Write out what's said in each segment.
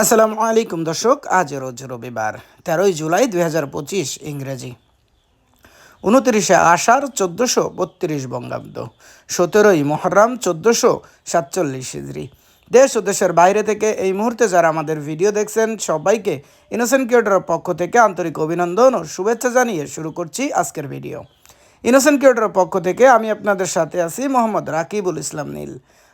আসসালামু আলাইকুম দর্শক, আজ রোজ রবিবার, তেরোই জুলাই দুই হাজার পঁচিশ ইংরেজি। উনত্রিশে আষাঢ় চোদ্দোশো বত্রিশ বঙ্গাব্দ, সতেরোই মহরম চোদ্দোশো সাতচল্লিশ হিজড়ি। দেশ ও দেশের বাইরে থেকে এই মুহূর্তে যারা আমাদের ভিডিও দেখছেন, সবাইকে ইনোসেন্ট কিউটারের পক্ষ থেকে আন্তরিক অভিনন্দন ও শুভেচ্ছা জানিয়ে শুরু করছি আজকের ভিডিও। ইনোসেন্ট কিউটারের পক্ষ থেকে আমি আপনাদের সাথে আছি মোহাম্মদ রাকিবুল ইসলাম নীল।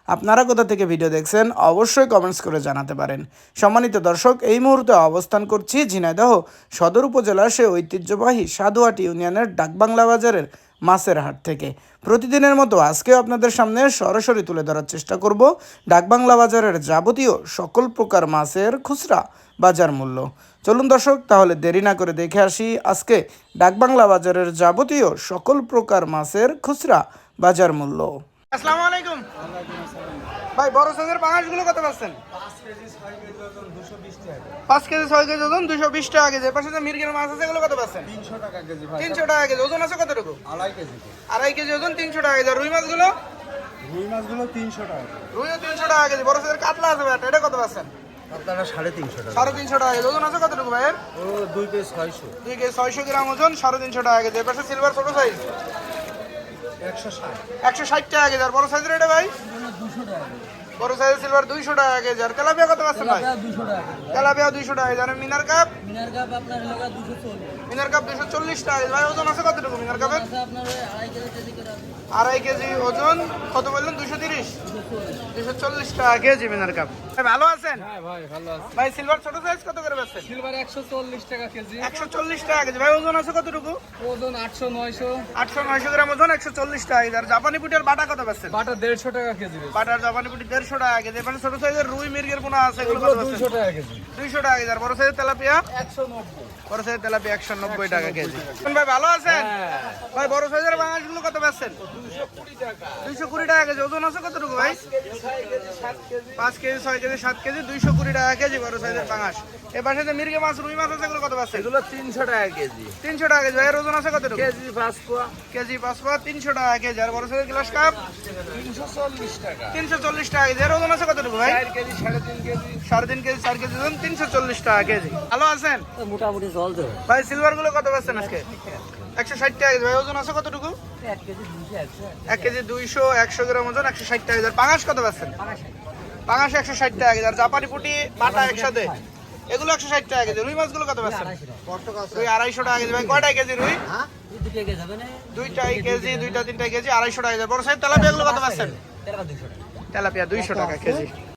আপনারা কোথা থেকে ভিডিও দেখছেন, অবশ্যই কমেন্টস করে জানাতে পারেন। সম্মানিত দর্শক, এই মুহূর্তে অবস্থান করছি ঝিনাইদহ সদর উপজেলার সে ঐতিহ্যবাহী সাধুয়াটি ইউনিয়নের ডাকবাংলা বাজারের মাছের হাট থেকে। প্রতিদিনের মতো আজকেও আপনাদের সামনে সরাসরি তুলে ধরার চেষ্টা করব ডাকবাংলা বাজারের যাবতীয় সকল প্রকার মাছের খুচরা বাজার মূল্য। চলুন দর্শক, তাহলে দেরি না করে দেখে আসি আজকে ডাকবাংলা বাজারের যাবতীয় সকল প্রকার মাছের খুচরা বাজার মূল্য। আসসালামু আলাইকুম। ভাই বড় সাইজের পাঙাশগুলো কত পাচ্ছেন? পাঁচ কেজি ছয় কেজি ওজন দুশো বিশ টাকা কেজি। পাশে যে মির্গের মাছ আছে এগুলো কত পাচ্ছেন? তিনশো টাকা কেজি তিনশো টাকা কেজি। ওজন আছে কতটুকু? আড়াই কেজি আড়াই কেজি ওজন তিনশো টাকা কেজি। রুই মাছগুলো? রুই মাছগুলো তিনশো টাকা রুইও তিনশো টাকা কেজি। বড় সাইজের কাতলা আছে ভাই এটা কত পাচ্ছেন? আপনারা সাড়ে তিনশো টাকা। সাড়ে তিনশো টাকা কেজি। ওজন আছে কতটুকু ভাইয়ের? ও দুই পিস ছয়শো। দুই কেজি ছয়শো গ্রাম ওজন সাড়ে তিনশো টাকা কেজি। পাশে সিলভার ছোট সাইজ একশো ষাট। টাকা কেজি। আর বড় সাইজের এটা ভাই? বড় সাইজের সিলভার দুইশো টাকা কেজি। আর তেলাপিয়া কত পাচ্ছেন ভাই? তেলাপিয়া দুইশো টাকা কেজি। আর মিনার কাপ? মিনার কাপ আপনার দুশো চল্লিশ। টাকা ভাই ওজন আছে কতটুকু মিনার কাপের? আপনার আড়াই কেজি ওজন। কত বললেন? দুশো তিরিশ? দুশো চল্লিশ টাকা কেজি মিনার কাপ। ভালো আছেন? হ্যাঁ ভাই ভালো আছে। ভাই সিলভার ছোট সাইজ কত করে বেচছেন? সিলভার একশো চল্লিশ টাকা কেজি। একশো চল্লিশ টাকা কেজি। ভাই ওজন আছে কতটুকু? ওজন আটশো নয়শো। আটশো নয়শো গ্রাম ওজন একশো চল্লিশ টাকা কেজি। আর জাপানি পুটের বাটা কত বেচছেন? বাটা দেড়শো টাকা কেজি বাটার জাপানি পুটি দেড়শো টাকা কেজি। মানে ছোট সাইজের রুই মির্গের পোনা আছে এগুলো কত টাকা কেজি। দুইশো টাকা কেজি। আর বড় সাইজের তেলাপিয়া? একশো নব্বই। বড় সাইজের তেলাপিয়া একশো নব্বই টাকা কেজি। ভাই ভালো আছেন? ভাই বড় সাইজের বাঙালিগুলো কত বেচছেন? দুইশো কুড়ি টাকা। কেজি। ওজন আছে কতটুকু ভাই? পাঁচ কেজি ছয় কেজি। সাত কেজি দুইশো কুড়ি টাকা কেজি বড় সাইজের পাঙাশ। এ পাশে যে মির্গে মাছ রুই মাছ আছে এগুলো কত পাচ্ছে? এগুলো তিনশো টাকা কেজি। তিনশো টাকা কেজি। ভাই এর ওজন আছে কতটুকু? কেজি পাঁচ পোয়া কেজি পাঁচ পাঁচ তিনশো টাকা কেজি। আর বড় সাইজের গ্লাস কাপ? তিনশো চল্লিশ টাকা। তিনশো চল্লিশ টাকা কেজি। এর ওজন আছে কতটুকু ভাই? চার কেজি সাড়ে তিন কেজি। সাড়ে তিন কেজি চার কেজি ওজন তিনশো চল্লিশ টাকা কেজি। ভালো আছেন? মোটামুটি চলছে ভাই সিলভারগুলো কত পাচ্ছেন আজকে? একশো ষাট টাকা কেজি। ভাই ওজন আছে কতটুকু? কেজি এক কেজি দুইশো একশো গ্রাম ওজন একশো ষাট টাকা কেজি। পাঙাশ কত পাচ্ছেন? পাঙাশ একশো ষাট টাকা কেজি, আর জাপানি পুটি বাটা একসাথে। এগুলো একশো ষাট টাকা কেজি, রুই মাছগুলো কত পাচ্ছেন রুই আড়াইশো টাকা কেজি, ভাই কয়টা কেজি রুই? দুইটাই কেজি, দুইটা তিনটা কেজি, আড়াইশো টাকা কেজি। বড় সাইজ তেলাপিয়া গুলো কত পাচ্ছেন তেলাপিয়া দুইশো টাকা কেজি।